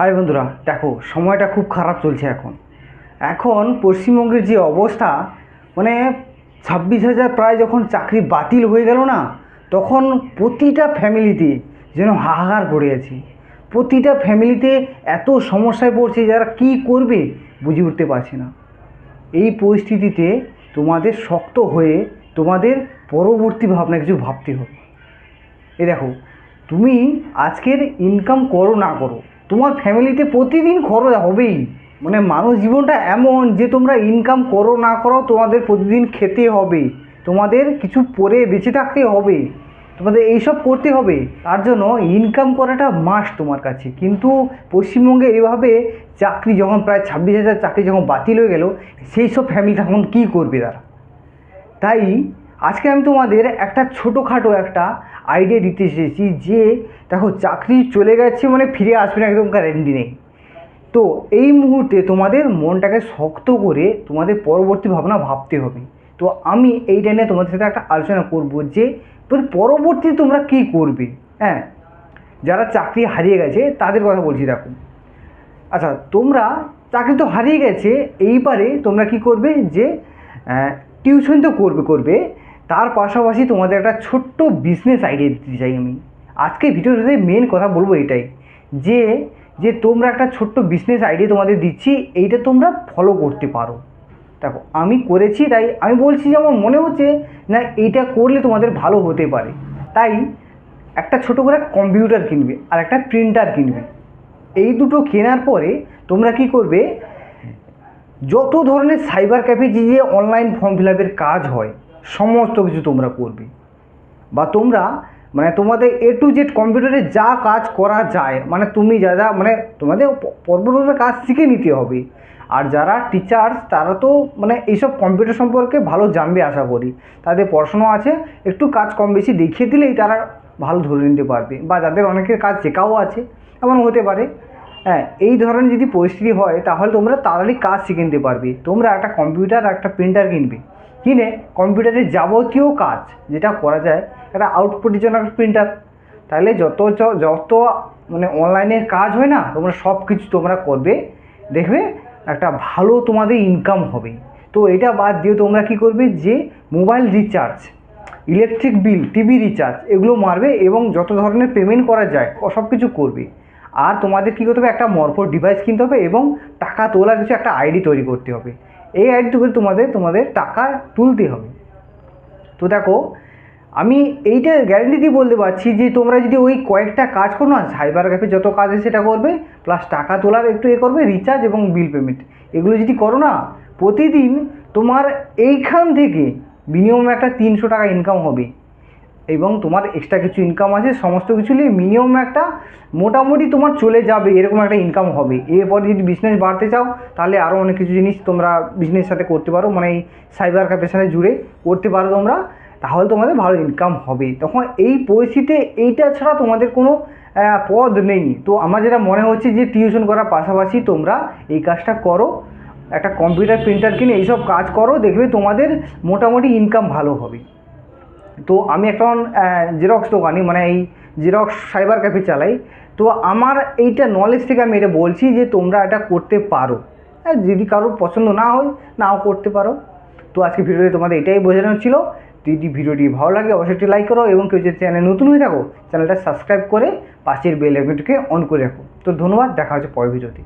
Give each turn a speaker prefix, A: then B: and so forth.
A: High বন্ধুরা, দেখো, সময়টা খুব খারাপ চলছে এখন। এখন পশ্চিমবঙ্গের যে অবস্থা মানে ছাব্বিশ হাজার প্রায় যখন চাকরি বাতিল হয়ে গেল না, তখন প্রতিটা ফ্যামিলিতে যেন হাহাকার পড়ে আছে। প্রতিটা ফ্যামিলিতে এত সমস্যায় পড়ছে, যারা কী করবে বুঝে উঠতে পারছে না। এই পরিস্থিতিতে তোমাদের শক্ত হয়ে তোমাদের পরবর্তী ভাবনা কিছু ভাবতে হবে। এ দেখো, তুমি আজকের ইনকাম করো না করো তোমার ফ্যামিলিতে প্রতিদিন খরচ হবেই। মানে মানুষ জীবনটা এমন যে তোমরা ইনকাম করো না করো, তোমাদের প্রতিদিন খেতে হবে। তোমাদের কিছু পরে বেঁচে থাকতে হবে। তোমাদের এইসব করতে হবে। তার জন্য ইনকাম করাটা মাস্ট তোমার কাছে। কিন্তু পশ্চিমবঙ্গে এভাবে চাকরি যখন প্রায় ছাব্বিশ হাজার চাকরি যখন বাতিল হয়ে গেল, সেই সব ফ্যামিলি তখন কী করবে তারা? তাই আজকে আমি তোমাদের একটা ছোটোখাটো একটা আইডিয়া দিতে এসেছি যে, দেখো, চাকরি চলে গেছে মানে ফিরে আসবে না একদম গ্যারেন্টি নেই তো এই মুহূর্তে তোমাদের মনটাকে শক্ত করে তোমাদের পরবর্তী ভাবনা ভাবতে হবে। তো আমি এইটা নিয়ে তোমাদের সাথে একটা আলোচনা করব যে পরবর্তী তোমরা কী করবে? হ্যাঁ? যারা চাকরি হারিয়ে গেছে, তাদের কথা বলছি, দেখো। আচ্ছা তোমরা, চাকরি তো হারিয়ে গেছে, এইবারে তোমরা কি করবে যে টিউশন তো করবে করবে। তার পাশাপাশি তোমাদের একটা ছোট্ট বিজনেস আইডিয়া দিতে চাই আমি। আজকে ভিডিওতে মেন কথা বলব এটাই, যে যে তোমরা একটা ছোট্ট বিজনেস আইডিয়া তোমাদের দিচ্ছি, এইটা তোমরা ফলো করতে পারো। দেখো, আমি করেছি তাই, আমি বলছি যে আমার মনে হচ্ছে না এইটা করলে তোমাদের ভালো হতে পারে। তাই একটা ছোট করে কম্পিউটার কিনবে আর একটা প্রিন্টার কিনবে। এই দুটো কেনার পরে তোমরা কি করবে? যত ধরনের সাইবার ক্যাফে যে অনলাইন ফর্ম ফিল কাজ হয় সমস্ত কিছু তোমরা করবে। বা তোমরা মানে তোমাদের এ টু জেড কম্পিউটারে যা কাজ করা যায় মানে তুমি যা যা মানে তোমাদের পর্বতের কাজ শিখে নিতে হবে। আর যারা টিচার্স তারা তো মানে এইসব কম্পিউটার সম্পর্কে ভালো জানবে আশা করি। তাদের পড়াশুনো আছে, একটু কাজ কম বেশি দেখিয়ে দিলেই তারা ভালো ধরে নিতে পারবে। বা যাদের অনেকের কাজ শেখাও আছে এমন হতে পারে। হ্যাঁ এই ধরনের যদি পরিস্থিতি হয়, তাহলে তোমরা তাড়াতাড়ি কাজ শিখে নিতে পারবে। তোমরা একটা কম্পিউটার একটা প্রিন্টার কিনবে। কিনে কম্পিউটারের যাবতীয় কাজ, যেটা করা যায়, একটা আউটপুটের জন্য একটা প্রিন্টার তাহলে যত যত মানে অনলাইনের কাজ হয় না, তোমরা সব কিছু তোমরা করবে, দেখবে একটা ভালো তোমাদের ইনকাম হবে। তো এটা বাদ দিয়ে তোমরা কি করবে যে mobile recharge electric bill TV recharge এগুলো মারবে এবং যত ধরনের পেমেন্ট করা যায় সব কিছু করবে। আর তোমাদের কী করতে হবে? একটা মরফোর ডিভাইস কিনতে হবে এবং টাকা তোলার কিছু একটা আইডি তৈরি করতে হবে। এই অ্যাডটুকু তোমাদের তোমাদের টাকা তুলতে হবে। তো দেখো, আমি এইটা গ্যারেন্টি দিয়ে বলতে পারছি যে তোমরা যদি ওই কয়েকটা কাজ করো না সাইবার ক্যাফে যত কাজ সেটা করবে প্লাস টাকা তোলার একটু এ করবে রিচার্জ এবং বিল পেমেন্ট এগুলো যদি করো না, প্রতিদিন তোমার এইখান থেকে মিনিমাম একটা তিনশো টাকা ইনকাম হবে। এবং তোমার এক্সট্রা কিছু ইনকাম আছে, সমস্ত কিছু নিয়ে মিনিমাম একটা মোটামুটি তোমার চলে যাবে, এরকম একটা ইনকাম হবে। এরপর যদি বিজনেস বাড়তে চাও, তাহলে আরও অনেক কিছু জিনিস তোমরা বিজনেসের সাথে করতে পারো মানে এই সাইবার ক্যাফের সাথে জুড়ে করতে পারো তোমরা, তাহলে তোমাদের ভালো ইনকাম হবে। তখন এই পরিস্থিতিতে এইটা ছাড়া তোমাদের কোনো পদ নেই। তো আমার যেটা মনে হচ্ছে যে টিউশন করার পাশাপাশি তোমরা এই কাজটা করো, একটা কম্পিউটার প্রিন্টার কিনে এইসব কাজ করো, দেখবে তোমাদের মোটামুটি ইনকাম ভালো হবে। তো আমি এখন জেরক্স দোকানি মানে এই জেরক্স সাইবার ক্যাফে চালাই। তো আমার এইটা নলেজ থেকে আমি এটা বলছি যে তোমরা এটা করতে পারো। হ্যাঁ যদি কারোর পছন্দ না হয়, নাও করতে পারো। তো আজকে ভিডিওতে তোমাদের এটাই বোঝানো ছিল। যদি ভিডিওটি ভালো লাগে, অবশ্যই একটি লাইক করো এবং কেউ যদি চ্যানেল নতুন হয়ে থাকো চ্যানেলটা সাবস্ক্রাইব করে পাশের বেল আইকনটিকে অন করে রাখো। তো ধন্যবাদ, দেখা হচ্ছে পরের ভিডিওতে।